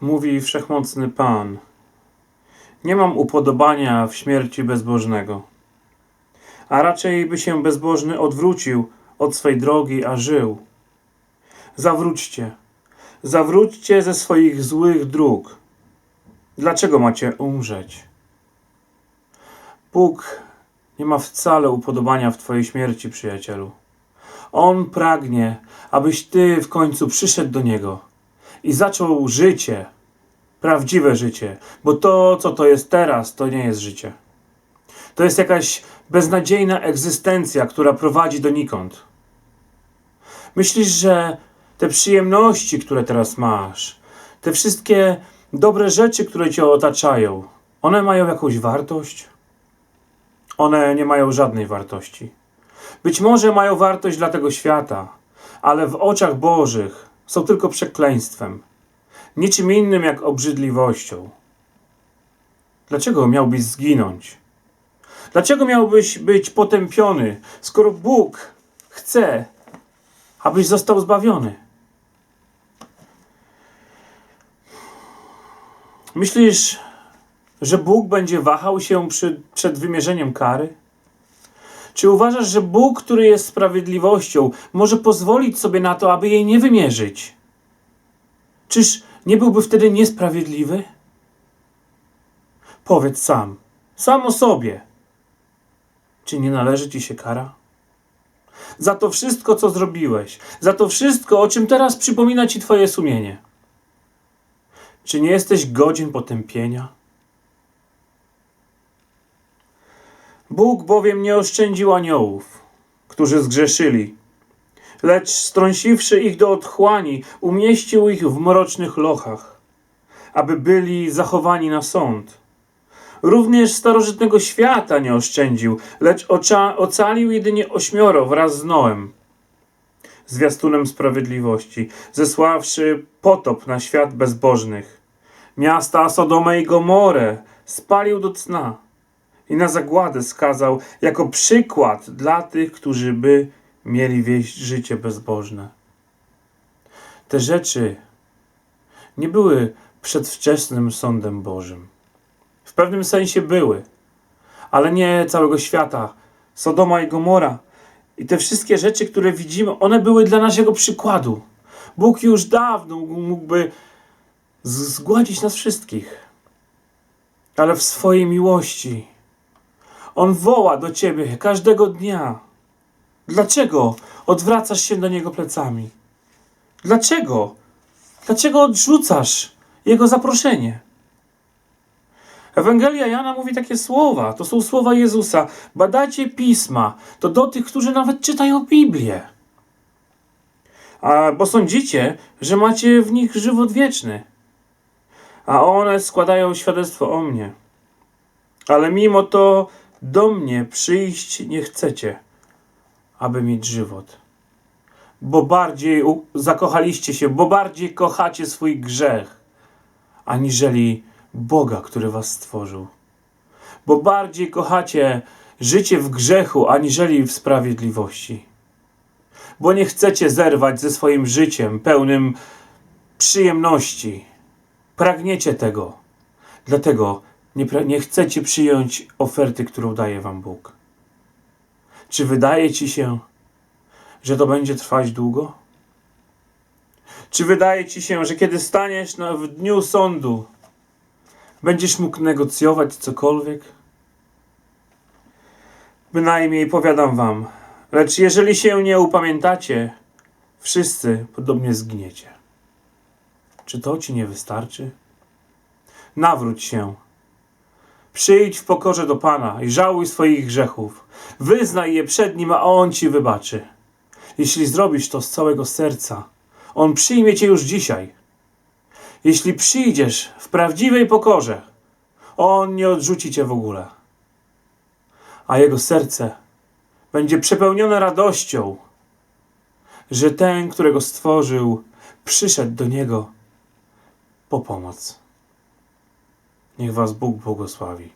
Mówi wszechmocny Pan. Nie mam upodobania w śmierci bezbożnego, a raczej by się bezbożny odwrócił od swej drogi, a żył. Zawróćcie, zawróćcie ze swoich złych dróg. Dlaczego macie umrzeć? Bóg nie ma wcale upodobania w Twojej śmierci, przyjacielu. On pragnie, abyś Ty w końcu przyszedł do Niego i zaczął życie, prawdziwe życie, bo to, co to jest teraz, to nie jest życie. To jest jakaś beznadziejna egzystencja, która prowadzi donikąd. Myślisz, że te przyjemności, które teraz masz, te wszystkie dobre rzeczy, które cię otaczają, one mają jakąś wartość? One nie mają żadnej wartości. Być może mają wartość dla tego świata, ale w oczach Bożych są tylko przekleństwem, niczym innym jak obrzydliwością. Dlaczego miałbyś zginąć? Dlaczego miałbyś być potępiony, skoro Bóg chce, abyś został zbawiony? Myślisz, że Bóg będzie wahał się przy, przed wymierzeniem kary? Czy uważasz, że Bóg, który jest sprawiedliwością, może pozwolić sobie na to, aby jej nie wymierzyć? Czyż nie byłby wtedy niesprawiedliwy? Powiedz sam, sam o sobie. Czy nie należy ci się kara? Za to wszystko, co zrobiłeś, za to wszystko, o czym teraz przypomina ci twoje sumienie. Czy nie jesteś godzien potępienia? Bóg bowiem nie oszczędził aniołów, którzy zgrzeszyli, lecz strąsiwszy ich do otchłani, umieścił ich w mrocznych lochach, aby byli zachowani na sąd. Również starożytnego świata nie oszczędził, lecz ocalił jedynie ośmioro wraz z Noem, zwiastunem sprawiedliwości, zesławszy potop na świat bezbożnych. Miasta Sodomę i Gomorę spalił do cna i na zagładę skazał jako przykład dla tych, którzy by mieli wieść życie bezbożne. Te rzeczy nie były przedwczesnym sądem Bożym. W pewnym sensie były, ale nie całego świata. Sodoma i Gomora i te wszystkie rzeczy, które widzimy, one były dla naszego przykładu. Bóg już dawno mógłby zgładzić nas wszystkich, ale w swojej miłości on woła do ciebie każdego dnia. Dlaczego odwracasz się do niego plecami? Dlaczego? Dlaczego odrzucasz jego zaproszenie? Ewangelia Jana mówi takie słowa. To są słowa Jezusa. Badajcie pisma. To do tych, którzy nawet czytają Biblię. A, bo sądzicie, że macie w nich żywot wieczny. A one składają świadectwo o mnie. Ale mimo to do mnie przyjść nie chcecie, aby mieć żywot. Bo bardziej zakochaliście się, bo bardziej kochacie swój grzech, aniżeli Boga, który was stworzył. Bo bardziej kochacie życie w grzechu, aniżeli w sprawiedliwości. Bo nie chcecie zerwać ze swoim życiem pełnym przyjemności. Pragniecie tego. Dlatego nie, nie chcecie przyjąć oferty, którą daje wam Bóg. Czy wydaje ci się, że to będzie trwać długo? Czy wydaje ci się, że kiedy staniesz na, w dniu sądu, będziesz mógł negocjować cokolwiek? Bynajmniej powiadam wam, lecz jeżeli się nie upamiętacie, wszyscy podobnie zginiecie. Czy to ci nie wystarczy? Nawróć się. Przyjdź w pokorze do Pana i żałuj swoich grzechów. Wyznaj je przed Nim, a On ci wybaczy. Jeśli zrobisz to z całego serca, On przyjmie cię już dzisiaj. Jeśli przyjdziesz w prawdziwej pokorze, On nie odrzuci cię w ogóle. A Jego serce będzie przepełnione radością, że ten, którego stworzył, przyszedł do Niego po pomoc. Niech Was Bóg błogosławi.